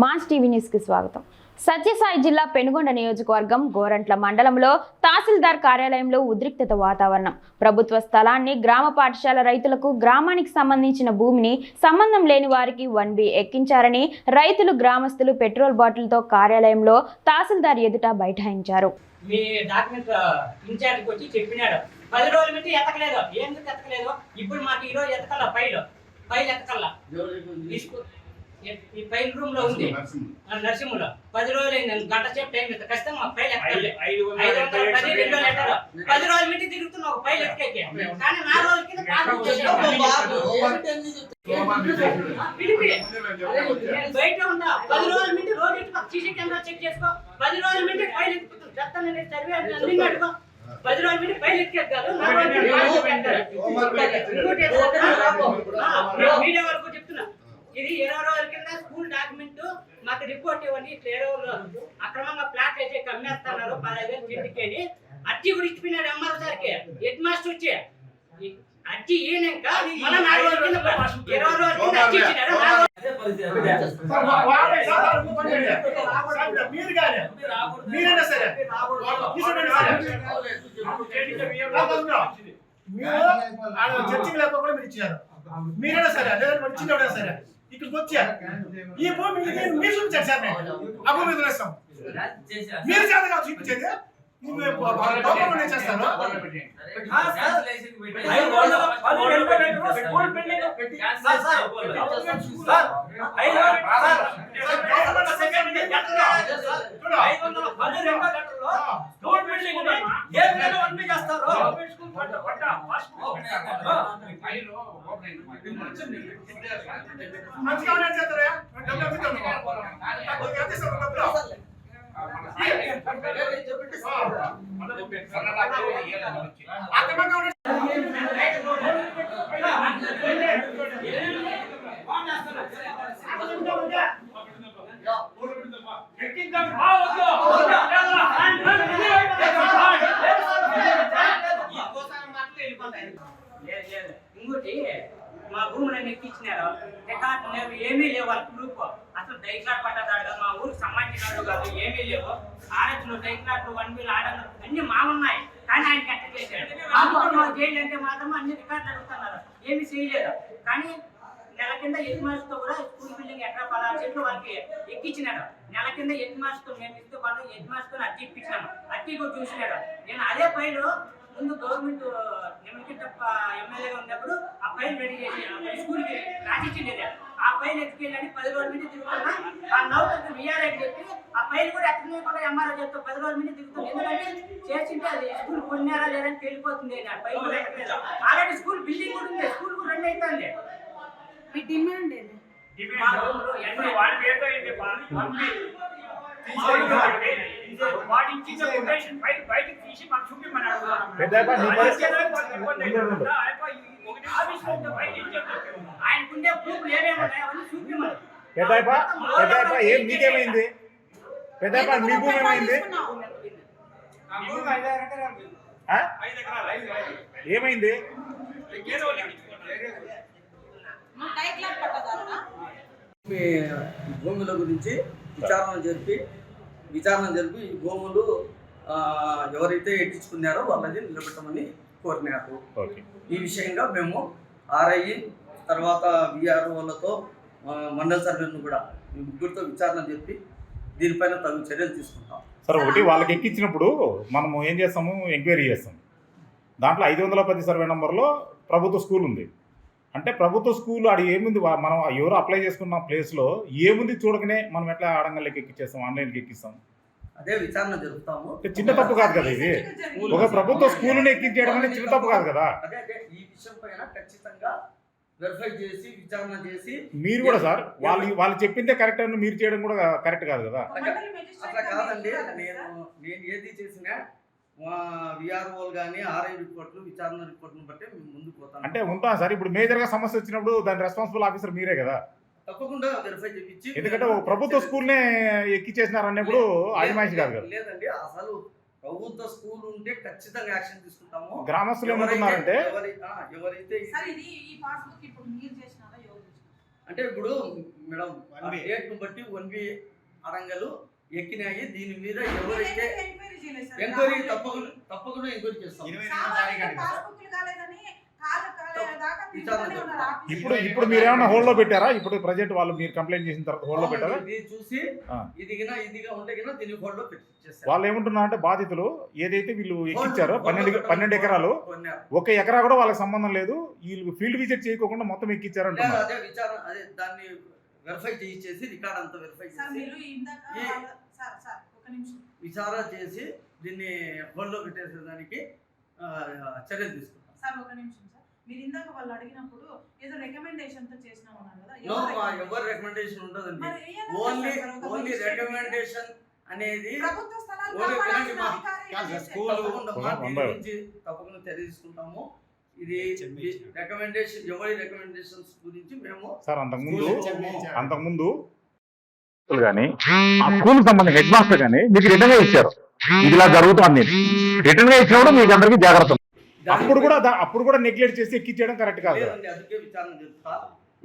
Mass TV న్యూస్కి స్వాగతం. సత్యసాయి జిల్లా పెనుగొండ నియోజకవర్గం గోరంట్ల మండలంలో తహసీల్దార్ కార్యాలయంలో ఉద్రిక్తత వాతావరణం. ప్రభుత్వ స్థలాన్ని గ్రామ పాఠశాల రైతులకు గ్రామానికి సంబంధించిన భూమిని సంబంధం లేని వారికి వన్ బి ఎక్కించారని రైతులు గ్రామస్తులు పెట్రోల్ బాటిల్తో కార్యాలయంలో తహసీల్దార్ ఎదుట బైఠాయించారు. మీ డాక్యుమెంట్ ఇన్ఛార్జ్కి వచ్చి చెప్పినాడు. పది రోజుల నుంచి ఎతకలేదు ఎందుకు ఎతకలేదు ఇప్పుడు మాకు ఈ రోజు ఎతకల్లా ఫైల్ ఎతకల్లా ఈ ఫైల్ రూమ్లో ఉంది. నరసింహులో పది రోజులు అయింది. గంట సేపు టైం ఇస్తా. ఖచ్చితంగా మా ఫైల్ ఐదు వందల పది రెండో లెటర్ పది రోజుల నుంచి తిరుగుతున్నా. ఒక ఫైల్ ఎతకైతే కానీ నా రోజుల కింద బయట ఉన్నా. పది రోజుల నుంచి రోజు సీసీ కెమెరా చెక్ చేసుకో. పది రోజుల నుంచి ఫైల్ ఎత్తుకుంటాను చెత్త నేను సర్వే అన్ని అడుగు. పది రోజుల నుంచి ఫైల్ ఎత్తుకెళ్తారు నా రోజుల నుంచి ఫైల్ ఎత్తుకెళ్తారు. ఇంకోటి ఏంటంటే, ఆ, మీ- మీడియా వరకు చెప్తున్నా. ఇది ఇరవై రోజుల కింద స్కూల్ డాక్యుమెంట్ మాకు రిపోర్ట్ ఇవ్వండి ఇట్లా ఇరవై రోజులు అక్రమంగా ప్లాట్ అయితే కమ్మేస్తున్నారు పదహైదు వేలు చెట్టుకి అని అర్జీ కూడా ఇచ్చిపోయినాడు ఎంఆర్ సార్కి హెడ్ మాస్టర్ వచ్చి. అర్జీ ఈయనక మళ్ళీ నాలుగు రోజుల కింద ఇరవై రోజుల కింద అర్జీ ఇచ్చినాడు నాలుగు మీరు కానీ మీరైనా సరే. మీరు లేకపోతే మీరు ఇచ్చారు. మీరైనా సరే అదే చిన్నవాడైనా సరే. ఇక్కడికి వచ్చారు ఈ భూమి ఇది మీరు చూపించారు సార్ నేను ఆ భూమి మీద వేస్తాం మీరు చేత కాదు చూపించేది ఇది గవర్నమెంట్ నేను చేస్తాను గవర్నమెంట్ సెకండ్ మంచిగా ఉన్నాయి చేస్తారా అక్రమంగా ఉన్నాయి లేదు, లేదు. ఇంకోటి మా భూములన్నీ ఎక్కించినారు రికార్డు లేవు ఏమీ లేవు వాళ్ళ ప్రూఫ్ అసలు డైక్లాట్ పట్టదాడు కాదు మా ఊరికి సంబంధించినట్టు కాదు ఏమీ లేవు వన్ వీల్ ఆడలు అన్ని మా ఉన్నాయి కానీ ఆయన కట్ట చేశాడు జైలు అంటే మాత్రం అన్ని రికార్డులు అడుగుతున్నారు. ఏమీ చేయలేదు. కానీ నెల కింద ఎయిట్ మార్క్స్తో కూడా స్కూల్ బిల్డింగ్ ఎక్కడ పదహారు చెట్లు వాళ్ళకి ఎక్కించినాడు నెల కింద ఎయిట్ మార్క్స్తో మేము ఇస్తూ వాళ్ళు ఎయిట్ మార్క్స్తో అట్టి ఇప్పించినాము అట్టి కూడా చూసినాడు. నేను అదే ఫైల్ ముందు గవర్నమెంట్ నిమ్మకిట్టప్ప ఎమ్మెల్యేగా ఉన్నప్పుడు ఆ ఫైల్ రెడీ చేసి స్కూల్కి రాసిచ్చిండేది. ఆ ఫైల్ ఎత్తుకెళ్ళని పది రోజుల నుంచి తిరుగుతున్నా. ఆ నౌకర్కి విఆర్ఐ చెప్పి ఆ ఫైల్ కూడా ఎక్కడలేకుండా ఎంఆర్ఓ చెప్తా పది రోజుల నుంచి తిరుగుతుంది ఎందుకంటే చేసింటే అది స్కూల్ కొన్నారా లేదని తెలిపోతుంది ఆ ఆల్రెడీ స్కూల్ బిల్డింగ్ కూడా ఉంది స్కూల్ కూడా రన్ అవుతుంది. మీ డిమాండ్ ఏది? మా రూమ్లో ఎన్ని పెద్దప్ప, నీ పరిస్థితి- ఆయనకుండే ప్రూఫ్ ఏమేమి ఉన్నాయో అవన్నీ చూపిమని పెద్దప్ప పెద్దప్ప ఏం నీకేమైంది? పెద్దప్ప మీ భూమి ఏమైంది? ఏమైంది? మీ భూముల గురించి విచారణ జరిపి విచారణ జరిపి ఈ భూములు ఎవరైతే ఎక్కించుకున్నారో వాళ్ళని నిలబెట్టమని కోరినారు. ఈ విషయంగా మేము ఆర్ఐ తర్వాత విఆర్ఓలతో మండల సర్వేను కూడా ఈ ముగ్గురితో విచారణ జరిపి దీనిపైన తగు చర్యలు తీసుకుంటాం. సరే ఒకటి వాళ్ళకి ఎక్కించినప్పుడు మనము ఏం చేస్తాము? ఎంక్వైరీ చేస్తాం. దాంట్లో ఐదు వందల పది సర్వే నెంబర్లో ప్రభుత్వ స్కూల్ ఉంది. అంటే ప్రభుత్వ స్కూల్ ఆడ ఏముంది? మనం ఎవరు అప్లై చేసుకున్న ప్లేస్లో ఏముంది చూడకనే మనం ఎట్లా ఆడంగల్లోకి ఎక్కిచ్చేస్తాం? ఆన్లైన్కి ఎక్కిస్తాం. అదే విచారణ జరుపుతాము. చిన్న తప్పు కాదు కదా ఇది? ఒక ప్రభుత్వ స్కూల్ని ఎక్కించేయడం అనేది చిన్న తప్పు కాదు కదా? అదే అదే ఈ విషయం పైన ఖచ్చితంగా వెరిఫై చేసి విచారణ చేసి మీరు కూడా సార్ వాళ్ళు వాళ్ళు చెప్పిందే కరెక్ట్ అని మీరు చేయడం కూడా కరెక్ట్ కాదు కదా. అట్లా కాదండి. నేను నేను ఏది చేసినా మా విఆర్ఓలు కానీ ఆర్ఐ రిపోర్ట్లు విచారణ రిపోర్ట్ను బట్టి ముందుకు పోతాం. అంటే ఉంటాం సార్ ఇప్పుడు మేజర్గా సమస్య వచ్చినప్పుడు దాని రెస్పాన్సిబుల్ ఆఫీసర్ మీరే కదా. తప్పకుండా వెరిఫై చేయించి ఎందుకంటే ప్రభుత్వ స్కూల్నే ఎక్కిచ్చేసినారు అన్నప్పుడు ఆదిమాయిషి కాదు కదా లేదండి అసలు ప్రభుత్వ స్కూల్ ఉంటే ఖచ్చితంగా యాక్షన్ తీసుకుంటాము. గ్రామస్తులు ఏమంటున్నారంటే ఎవరైతే సార్ ఇది ఈ పాస్బుక్ ఇప్పుడు మీరు చేసినారా ఎవరు చేసినారా? అంటే ఇప్పుడు మేడం One way. డేట్ను బట్టి వన్ బి అడంగలు ఎక్కినాయి. దీని మీద ఎవరైతే ఎంక్వైరీ తప్పకుండా తప్పకుండా ఎంక్వైరీ చేస్తాం ఇరవై ఎనిమిదో తారీఖు సామాన్యంగా అండి సార్. పాస్బుక్లు కాలేదని కాలు కాలేదాకా విచారణ తిరుగుతూనే ఉన్నారు ఆఫీస్ ఇప్పుడు ఇప్పుడు మీరు ఏమైనా హోల్డ్లో పెట్టారా? ఇప్పుడు ప్రజెంట్ వాళ్ళు మీరు కంప్లైంట్ చేసిన తర్వాత పెట్టారా? చూసి. ఇదిగినా ఇదిగా ఉంటే దీన్ని హోల్డ్లో పెట్టించేస్తారు వాళ్ళు ఏమంటున్నారు అంటే బాధితులు ఏదైతే వీళ్ళు ఎక్కిచ్చారో హోల్డ్ పన్నెండు పన్నెండు ఎకరాలు. ఒక ఎకరా కూడా వాళ్ళకి సంబంధం లేదు. వీళ్ళు ఫీల్డ్ విజిట్ చేయకోకుండా మొత్తం అదే విచారణ అదే దాన్ని వెరిఫై చేయించేసి రికార్డ్ అంతా వెరిఫై సార్ చేసి మీరు ఇందాక ఈ- వాళ్ళ- సార్ సార్ ఒక నిమిషం. విచారణ చేసి దీన్ని హోల్డ్లో పెట్టేసేదానికి చర్యలు తీసుకుంటాం. సార్ ఒక నిమిషం మీరు ఇందాక వాళ్ళు అడిగినప్పుడు ఏదో రికమెండేషన్తో చేసినాం అన్నారు కదా ఎవరు రికమెండేషన్ ఉండదండి ఓన్లీ ఓన్లీ రికమెండేషన్ అనేది ప్రభుత్వ స్థలాలు స్కూల్ తప్పకుండా మా ఒక దీని వంద. గురించి తప్పకుండా చర్య తీసుకుంటాము ఇది చెన్నై రికమెండేషన్ ఎవరి రికమెండేషన్స్ గురించి మేము సార్ అంతకుముందు స్కూల్ అంతకుముందు కానీ ఆ స్కూల్ సంబంధించిన హెడ్ మాస్టర్ కానీ మీకు రిటర్న్గా ఇచ్చారు. ఇది ఇలా జరుగుతుంది. రిటర్న్గా ఇచ్చినప్పుడు మీకు అందరికీ జాగ్రత్త అప్పుడు కూడా అప్పుడు కూడా నెగ్లెక్ట్ చేసి ఎక్కించడం కరెక్ట్ కాదు. అందుకే విచారణ చేస్తా.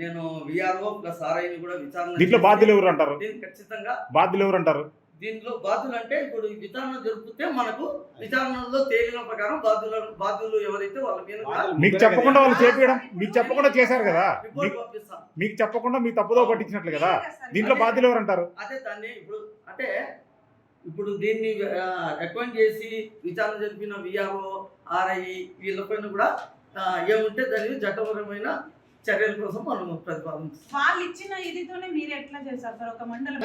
నేను విఆర్ఓ ప్లస్ ఆర్ఐని కూడా విచారణ దీంట్లో బాధ్యులు ఎవరు అంటారు? దీన్ని ఖచ్చితంగా బాధ్యులు ఎవరు అంటారు? దీంట్లో బాధ్యులు అంటే ఇప్పుడు విచారణ జరిపితే మనకు విచారణలో తేలిన ప్రకారం బాధ్యులు బాధ్యులు ఎవరైతే వాళ్ళ మీద మీకు చెప్పకుండా వాళ్ళు చేపించడం మీకు చెప్పకుండా చేశారు కదా. మీకు చెప్పకుండా మీ తప్పుదో పట్టించినట్లు కదా. దీంట్లో బాధ్యులు ఎవరు అంటారు? అదే దాన్ని ఇప్పుడు అంటే ఇప్పుడు దీన్ని రికమెండ్ చేసి విచారణ జరిపిన విఆర్ఓ ఆర్ఐ వీళ్ళపైన కూడా ఏముంటే దాని చట్టపరమైన చర్యల కోసం మనం ప్రతిపాదిస్తాం వాళ్ళు ఇచ్చిన ఇదితోనే మీరు ఎట్లా చేశారు సార్? ఒక మండలం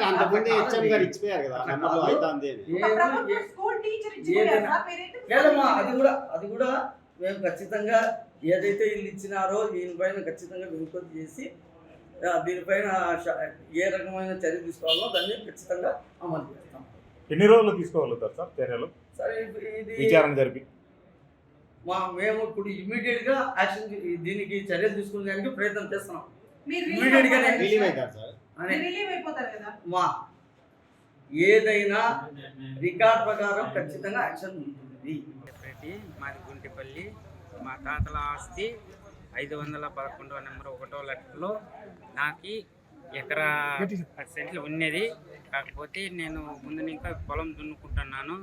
అది కూడా అది కూడా మేము ఖచ్చితంగా ఏదైతే వీళ్ళు ఇచ్చినారో దీనిపైన ఖచ్చితంగా వినుకొతి చేసి దీనిపైన ఏ రకమైన చర్య తీసుకోవాలో దాన్ని ఖచ్చితంగా అమలు చేస్తాం ఎన్ని రోజులు తీసుకోగలుగుతారు సార్ చర్యలు సరే ఇది- విచారణ జరిపి. మా మేము ఇప్పుడు ఇమీడియట్గా యాక్షన్ దీనికి చర్యలు తీసుకునేదానికి ప్రయత్నం చేస్తున్నాం. మీరు Immediate రిలీవ్ గానే రిలీవ్ అయిపోతారు అవుతారు సార్. అని మీరు రిలీవ్ అయిపోతారు కదా. మా ఏదైనా రికార్డ్ ప్రకారం ఖచ్చితంగా యాక్షన్ ఉంటుంది. రెడ్డి మాది గుంటిపల్లి మా తాతల ఆస్తి ఐదు వందల పదకొండవ నెంబర్ ఒకటో లెక్కలో నాకు ఎకరా పది సెంట్లు ఉన్నది. కాకపోతే నేను ముందు ఇంకా పొలం దున్నుకుంటున్నాను.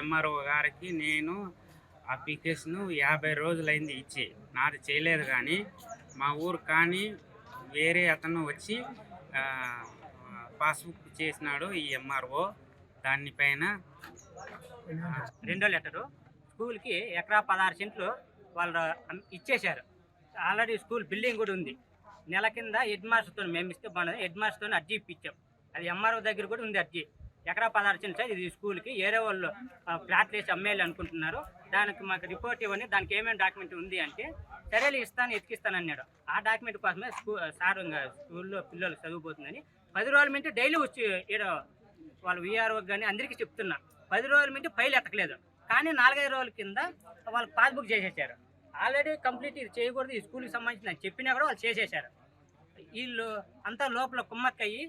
ఎంఆర్ఓ గారికి నేను అప్లికేషన్ యాభై రోజులైంది ఇచ్చి. నాది చేయలేదు కానీ మా ఊరు కానీ వేరే అతను వచ్చి పాస్బుక్ చేసినాడు ఈ ఎంఆర్ఓ దానిపైన రెండో లెటరు. స్కూల్కి ఎకరా పదహారు సెంట్లు వాళ్ళు ఇచ్చేశారు. ఆల్రెడీ స్కూల్ బిల్డింగ్ కూడా ఉంది. నెల కింద హెడ్ మాస్టర్తో మేము ఇస్తే బాగుంది హెడ్ మాస్టర్తో అర్జీ ఇప్పించాం. అది ఎంఆర్ఓ దగ్గర కూడా ఉంది అర్జీ. ఎకరా పదహారు సార్ ఇది స్కూల్కి. ఏరే వాళ్ళు ఫ్లాట్లు వేసి అమ్మేయాలి అనుకుంటున్నారు. దానికి మాకు రిపోర్ట్ ఇవ్వండి. దానికి ఏమేమి డాక్యుమెంట్ ఉంది అంటే సరేలే ఇస్తాను ఎతికిస్తాను అన్నాడు. ఆ డాక్యుమెంట్ కోసమే స్కూ సార్ ఇంకా స్కూల్లో పిల్లలు చదువుపోతుందని పది రోజుల నుంచి డైలీ వచ్చి ఈడ వాళ్ళు వీఆర్ఓ కానీ అందరికీ చెప్తున్నా. పది రోజుల నుంచి ఫైల్ ఎత్తకలేదు. కానీ నాలుగైదు రోజుల కింద వాళ్ళు పాస్బుక్ చేసేసారు. ఆల్రెడీ కంప్లీట్ ఇది చేయకూడదు ఈ స్కూల్కి సంబంధించిన చెప్పినా కూడా వాళ్ళు చేసేసారు వీళ్ళు అంతా లోపల కుమ్మక్కయ్యి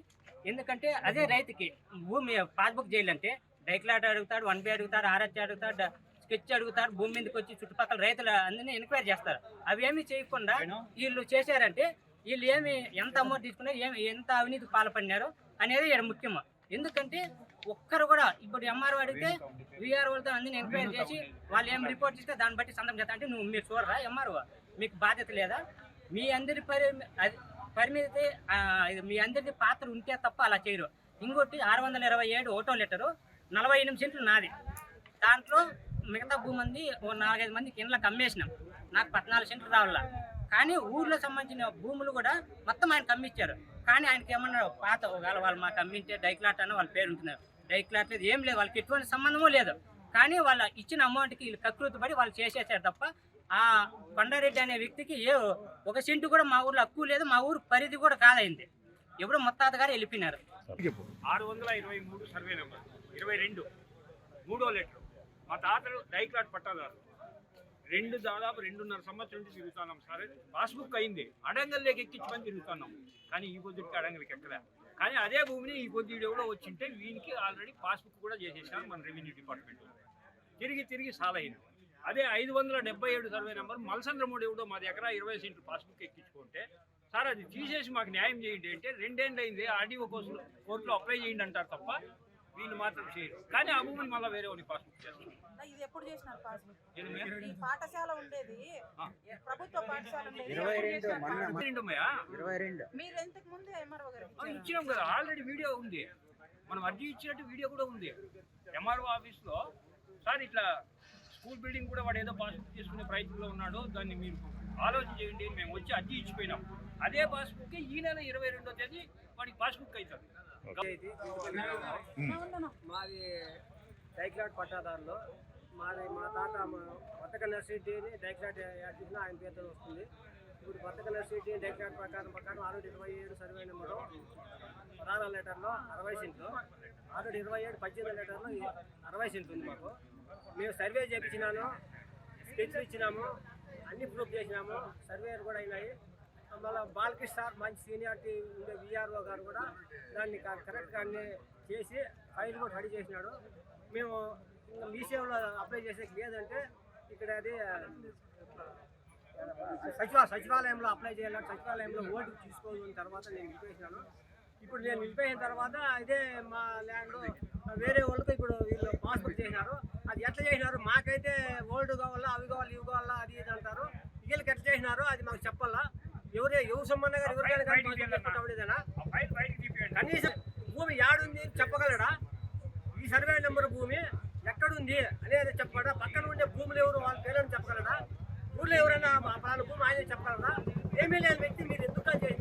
ఎందుకంటే అదే రైతుకి భూమి పాస్బుక్ చేయాలంటే డైక్లాట్ అడుగుతాడు వన్ బి అడుగుతాడు ఆర్హెచ్ అడుగుతాడు స్కెచ్ అడుగుతాడు భూమి మీదకి వచ్చి చుట్టుపక్కల రైతులు అందరినీ ఎంక్వైరీ చేస్తారు. అవి ఏమీ చేయకుండా వీళ్ళు చేశారంటే వీళ్ళు ఏమి ఎంత అమౌంట్ తీసుకున్నారు ఏమి ఎంత అవినీతి పాల్పడినారు అనేది ఇక్కడ ముఖ్యం ఎందుకంటే ఒక్కరు కూడా ఇప్పుడు ఎంఆర్ఓ అడిగితే విఆర్ వాళ్ళతో అందరిని ఎంక్వైరీ చేసి వాళ్ళు ఏం రిపోర్ట్ ఇస్తే దాన్ని బట్టి సంతకం చేస్తా. అంటే నువ్వు మీరు చూడరా ఎంఆర్ఓ? మీకు బాధ్యత లేదా? మీ అందరి పరి అది పరిమితి మీ అందరిది పాత్ర ఉంటే తప్ప అలా చేయరు. ఇంకోటి ఆరు వందల ఇరవై ఏడు ఓటో లెటరు నలభై ఎనిమిది సెంట్లు నాది. దాంట్లో మిగతా భూమి మంది ఓ నాలుగైదు మందికి ఇండ్లకు అమ్మేసినాం నాకు పద్నాలుగు సెంట్లు రావాల. కానీ ఊర్లో సంబంధించిన భూములు కూడా మొత్తం ఆయన కమ్మిచ్చారు. కానీ ఆయనకి ఏమన్నారు పాత ఒకవేళ వాళ్ళు మాకు అమ్మింటే డైక్లాట్ అని వాళ్ళ పేరు ఉంటున్నారు. డైక్లాట్ లేదు ఏం లేదు వాళ్ళకి ఎటువంటి సంబంధము లేదు. కానీ వాళ్ళ ఇచ్చిన అమౌంట్కి వీళ్ళు కకృతి పడి వాళ్ళు చేసేసారు తప్ప ఆ కొండారెడ్డి అనే వ్యక్తికి ఏ ఒక సెంటు కూడా మా ఊర్లో హక్కు లేదు మా ఊరు పరిధి కూడా కాదైంది. ఎప్పుడో మొత్తాత గారు వెళ్ళిపోయినారు. ఆరు వందల ఇరవై మూడు సర్వే నెంబర్ ఇరవై రెండు మూడో లెటర్. మా తాతలు డైక్లాట్ పట్టాదారు. రెండు దాదాపు రెండున్నర సంవత్సరం నుంచి తిరుగుతున్నాం సరే. పాస్బుక్ అయింది. అడంగల్లోకి ఎక్కించమని తిరుగుతున్నాం. కానీ ఈ పొద్దుకి అడంగల్కి ఎక్కడా కానీ అదే భూమిని ఈ కొద్ది కూడా వచ్చింటే వీనికి ఆల్రెడీ పాస్బుక్ కూడా చేసేసాను మన రెవెన్యూ డిపార్ట్మెంట్ తిరిగి తిరిగి సాల్ అయింది. అదే ఐదు వందల డెబ్బై ఏడు సర్వే నెంబర్ మలసంద్రమూడి ఎవడో మా దగ్గర ఇరవై సెంట్లు పాస్బుక్ ఎక్కించుకుంటే సార్ అది తీసేసి మాకు న్యాయం చేయండి అంటే రెండేళ్ళు అయింది ఆర్డీఓ కోసం కోర్టులో అప్లై చేయండి అంటారు తప్ప వీళ్ళు మాత్రం చేయరు. కానీ ఆ భూమిని మళ్ళీ వేరే వాళ్ళని పాస్బుక్ చేస్తారు. ఇది ఎప్పుడు చేసినారు పాస్బుక్? ఈ పాఠశాల ఉండేది. ప్రభుత్వ పాఠశాల ఉండేది. మీరు ఎంతకు ముందు ఎంఆర్ఓ గారికి? ఇచ్చినాం కదా ఆల్రెడీ వీడియో ఉంది. మనం అర్జీ ఇచ్చినట్టు వీడియో కూడా ఉంది. ఎంఆర్ఓ ఆఫీస్లో సార్ ఇట్లా స్కూల్ బిల్డింగ్ కూడా వాడు ఏదో పాస్బుక్ తీసుకునే ప్రయత్నంలో ఉన్నాడు దాన్ని మీరు ఆలోచన చేయండి మేము వచ్చి అర్జీ ఇచ్చిపోయినాం. అదే పాస్బుక్ ఈ నెల ఇరవై రెండో తేదీ వాడికి పాస్బుక్ అవుతుంది? మాది డైక్లాట్ పట్టాదారులు మాది మా తాత మా బతక నర్సిటీని డైక్లాట్ యాక్టివ్న ఆయన పేరుతో వస్తుంది. ఇప్పుడు బతక నర్సిటీ డైక్సాట్ ప్రకారం ప్రకారం ఆరు ఇరవై ఏడు సర్వే నెంబరు ప్రధాన లెటర్లో అరవై సెంట్లు. ఆరు ఇరవై ఏడు పద్దెనిమిది లెటర్లో అరవై సెంట్లు ఉంది మాకు. మేము సర్వే చేయించినాను స్కెచ్ ఇచ్చినాము అన్ని ప్రూఫ్ చేసినాము సర్వేలు కూడా అయినాయి. మళ్ళీ బాలకృష్ణ సార్ మంచి సీనియారిటీ ఉండే విఆర్ఓ గారు కూడా దాన్ని కరెక్ట్గా అన్ని చేసి ఫైల్ కూడా రెడీ చేసినాడు. మేము మీ సేవలో అప్లై చేసేకి లేదంటే ఇక్కడ అది సచివ సచివాలయంలో అప్లై చేయాలి సచివాలయంలో ఓటు తీసుకోవాలని తర్వాత నేను నిలిపేసినాను ఇప్పుడు నేను నిలిపేసిన తర్వాత ఇదే మా ల్యాండ్ వేరే వాళ్ళకి ఇప్పుడు వీళ్ళు పాస్బుక్ చేసినారు అది ఎట్లా చేసినారు? మాకైతే ఓల్డ్ కావాలా అవి కావాలి ఇవి కావాలా అది ఇది అంటారు. వీళ్ళకి ఎట్లా చేసినారు అది మాకు చెప్పాలా. ఎవరే ఎవరు సంబంధం గారు ఎవరికైనా కనీసం భూమి యాడుంది చెప్పగలడా? ఈ సర్వే నెంబర్ భూమి ఎక్కడుంది అనేది చెప్పగలరా పక్కన ఉండే భూములు ఎవరు? వాళ్ళ పేర్లను చెప్పగలరా? ఊళ్ళో ఎవరైనా వాళ్ళ భూమి ఆయన చెప్పగలరా? ఏమీ లేని వ్యక్తి మీరు ఎందుకు చేసి